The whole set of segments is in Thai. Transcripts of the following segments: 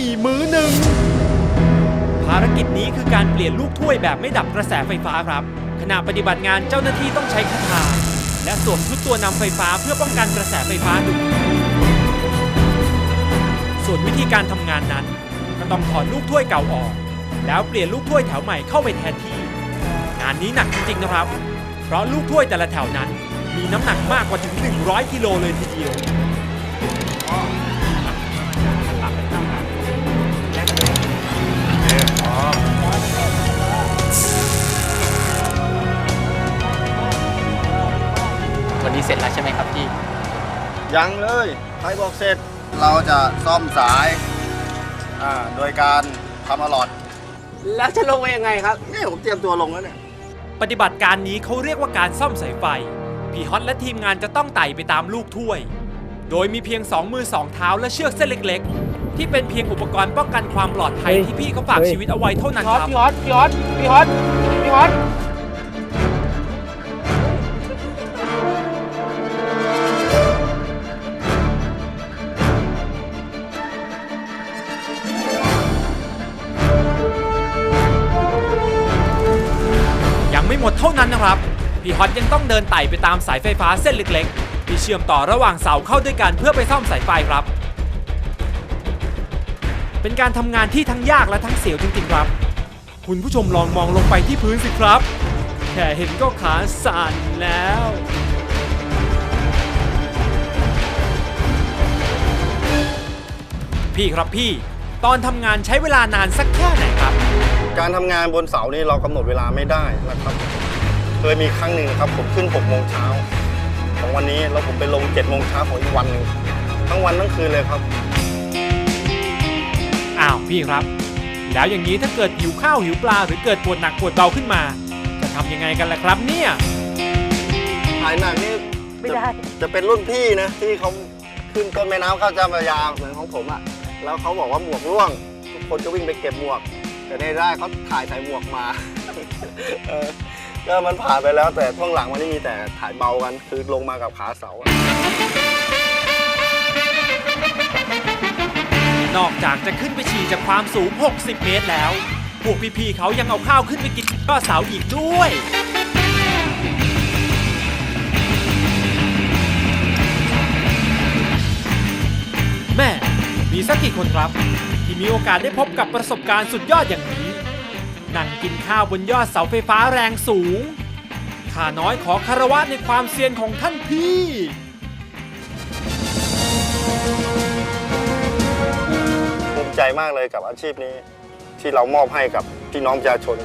อีมือหนึ่ง ภารกิจนี้คือการเปลี่ยนลูกถ้วยแบบไม่ดับกระแสไฟฟ้าครับ ขณะปฏิบัติงานเจ้าหน้าที่ต้องใช้คาถาและสวมชุดตัวนำไฟฟ้าเพื่อป้องกันกระแสไฟฟ้าดุส่วนวิธีการทำงานนั้น ก็ต้องถอดลูกถ้วยเก่าออก แล้วเปลี่ยนลูกถ้วยแถวใหม่เข้าไปแทนที่ งานนี้หนักจริงๆนะครับ เพราะลูกถ้วยแต่ละแถวนั้น มีน้ำหนักมากกว่าถึง 100 กิโลเลยทีเดียว วันนี้เสร็จแล้วใช่ไหมครับพี่ ยังเลย ใครบอกเสร็จ เราจะซ่อมสายอ่าโดยการทำอลอด แล้วจะลงไปยังไงครับนี่ผมเตรียมตัวลงแล้วเนี่ย ปฏิบัติการนี้เขาเรียกว่าการซ่อมสายไฟ พี่ฮอตและทีมงานจะต้องไต่ไปตามลูกถ้วย โดยมีเพียง 2 มือ 2 เท้าและเชือกเส้นเล็ก ๆ ที่เป็นเพียงอุปกรณ์ป้องกันความปลอดภัยเฮ้ยที่พี่เขาฝากเฮ้ยชีวิตเอาไว้เท่านั้นพี่ฮอตครับ พี่ฮอตพี่ฮอตพี่ฮอตพี่ฮอต ไม่หมดเท่านั้นนะครับ พี่ฮอตยังต้องเดินไต่ไปตามสายไฟฟ้าเส้นเล็กๆ ที่เชื่อมต่อระหว่างเสาเข้าด้วยกันเพื่อไปซ่อมสายไฟครับ เป็นการทำงานที่ทั้งยากและทั้งเสียวจริงๆครับ คุณผู้ชมลองมองลงไปที่พื้นสิครับ แค่เห็นก็ขาสั่นแล้วพี่ครับพี่ ตอนทำงานใช้เวลานานสักแค่ไหนครับ การทำงานบนเสานี่เรากำหนดเวลาไม่ได้นะครับ เคยมีครั้งหนึ่งครับผมขึ้น6โมงเช้าของวันนี้แล้วผมไปลง7โมงเช้าของอีกวันหนึ่งทั้งวันทั้งคืนเลยครับ อ้าวพี่ครับ แล้วอย่างนี้ถ้าเกิดหิวข้าวหิวปลาหรือเกิดปวดหนักปวดเบาขึ้นมา จะทำยังไงกันล่ะครับเนี่ยถ่ายหนังนี่ไม่ได้ จะจะเป็นรุ่นพี่นะที่เขาขึ้นต้นแม่น้ำข้าวเจ้าพระยาเหมือนของผมอะ่ะแล้วเขาบอกว่าหมวกร่วง ทุกคนจะวิ่งไปเก็บหมวก แต่ในได้เขาถ่ายใส่หมวกมาเออก็มันผ่านไปแล้วแต่ช่วงหลังวันนี้มีแต่ถ่ายเบากันคือลงมากับขาเสาอะนอกจากจะขึ้นไปฉี่จากความสูง 60 เมตรแล้ว พวกพี่ๆเขายังเอาข้าวขึ้นไปกินก็เสาอีกด้วย แม่มีสักกี่คนครับ มีโอกาสได้พบกับประสบการณ์สุดยอดอย่างนี้ นั่งกินข้าวบนยอดเสาไฟฟ้าแรงสูง ข้าน้อยขอคารวะในความเซียนของท่านพี่ภูมิใจมากเลยกับอาชีพนี้ ที่เรามอบให้กับพี่น้องประชาชน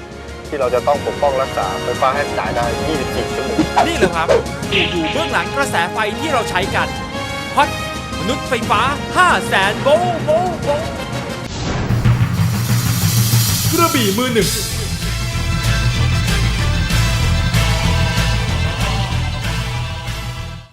ที่เราจะต้องปกป้องรักษาไฟฟ้าให้จ่ายได้ 24 ชั่วโมงนี่เลยครับอยู่อยู่เบื้องหลังกระแสไฟที่เราใช้กันฮอตมนุษย์ไฟฟ้า5แสนโวลต์โวลต์โวลต์ กระบี่มือหนึ่ง